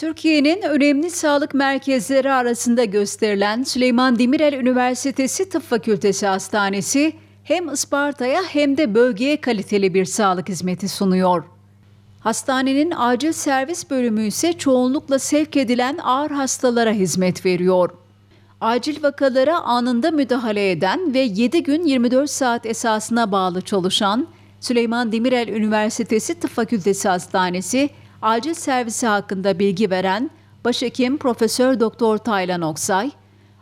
Türkiye'nin önemli sağlık merkezleri arasında gösterilen Süleyman Demirel Üniversitesi Tıp Fakültesi Hastanesi hem Isparta'ya hem de bölgeye kaliteli bir sağlık hizmeti sunuyor. Hastanenin acil servis bölümü ise çoğunlukla sevk edilen ağır hastalara hizmet veriyor. Acil vakalara anında müdahale eden ve 7 gün 24 saat esasına bağlı çalışan Süleyman Demirel Üniversitesi Tıp Fakültesi Hastanesi acil servisi hakkında bilgi veren Başhekim Profesör Doktor Taylan Oksay,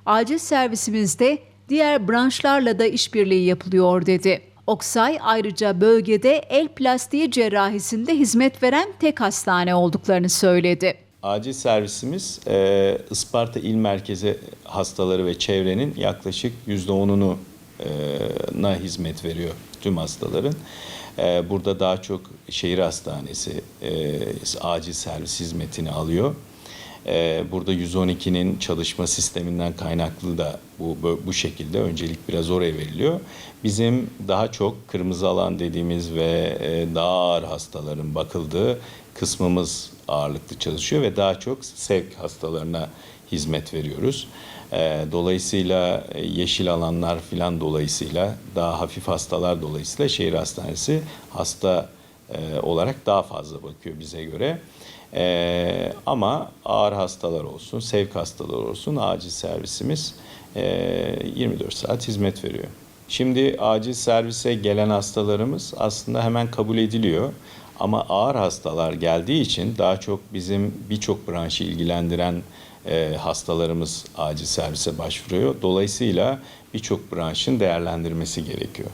acil servisimizde diğer branşlarla da işbirliği yapılıyor dedi. Oksay ayrıca bölgede el plastiği cerrahisinde hizmet veren tek hastane olduklarını söyledi. Acil servisimiz e, Isparta İl Merkezi hastaları ve çevrenin yaklaşık %10'unu e, na hizmet veriyor tüm hastaların. E, burada daha çok şehir hastanesi e, acil servis hizmetini alıyor. E, burada 112'nin çalışma sisteminden kaynaklı da bu bu- şekilde öncelik biraz oraya veriliyor. Bizim daha çok kırmızı alan dediğimiz ve e, daha ağır hastaların bakıldığı kısmımız ağırlıklı çalışıyor ve daha çok sevk hastalarına hizmet veriyoruz. E, Dolayısıyla e, yeşil alanlar filan dolayısıyla daha hafif hastalar dolayısıyla şehir hastanesi hasta e, olarak daha fazla bakıyor bize göre. E, ama ağır hastalar olsun, sevk hastalar olsun acil servisimiz e, 24 saat hizmet veriyor. Şimdi acil servise gelen hastalarımız aslında hemen kabul ediliyor. Ama ağır hastalar geldiği için daha çok bizim birçok branşı ilgilendiren e, hastalarımız acil servise başvuruyor. Dolayısıyla birçok branşın değerlendirmesi gerekiyor.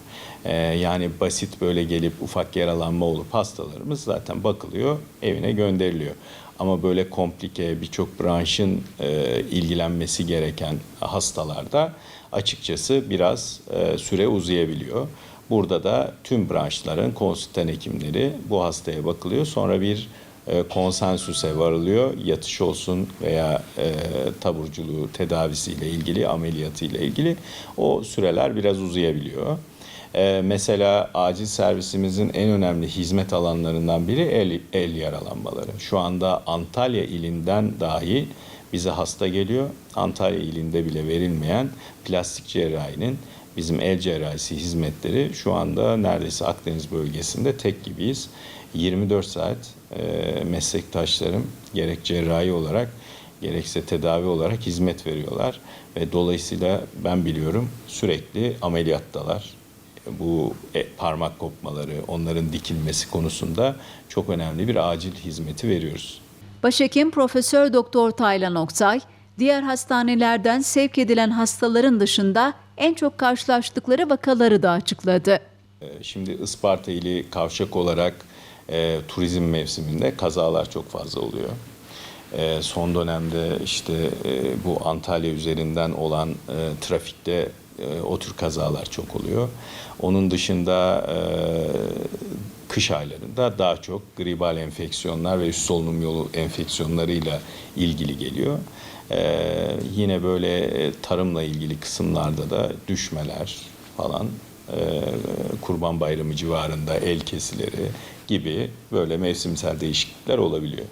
E, yani basit böyle gelip ufak yaralanma olup hastalarımız zaten bakılıyor, evine gönderiliyor. Ama böyle komplike birçok branşın e, ilgilenmesi gereken hastalarda açıkçası biraz süre uzayabiliyor. Burada da tüm branşların konsültan hekimleri bu hastaya bakılıyor. Sonra bir konsensüse varılıyor. Yatış olsun veya e, taburculuğu tedavisiyle ilgili, ameliyatıyla ilgili o süreler biraz uzayabiliyor. E, mesela acil servisimizin en önemli hizmet alanlarından biri el, el yaralanmaları. Şu anda Antalya ilinden dahi bize hasta geliyor. Antalya ilinde bile verilmeyen plastik cerrahinin bizim el cerrahisi hizmetleri şu anda neredeyse Akdeniz bölgesinde tek gibiyiz. 24 saat e, meslektaşlarım gerek cerrahi olarak gerekse tedavi olarak hizmet veriyorlar ve dolayısıyla ben biliyorum sürekli ameliyattalar. Bu e, parmak kopmaları, onların dikilmesi konusunda çok önemli bir acil hizmeti veriyoruz. Başhekim Profesör Doktor Taylan Oksay, diğer hastanelerden sevk edilen hastaların dışında en çok karşılaştıkları vakaları da açıkladı. Ee, Şimdi Isparta ili kavşak olarak e, turizm mevsiminde kazalar çok fazla oluyor. E, son dönemde işte e, bu Antalya üzerinden olan e, trafikte e, o tür kazalar çok oluyor. Onun dışında e, kış aylarında daha çok gribal enfeksiyonlar ve üst solunum yolu enfeksiyonlarıyla ilgili geliyor. Ee, yine böyle e, tarımla ilgili kısımlarda da düşmeler falan, e, Kurban Bayramı civarında el kesileri gibi böyle mevsimsel değişiklikler olabiliyor.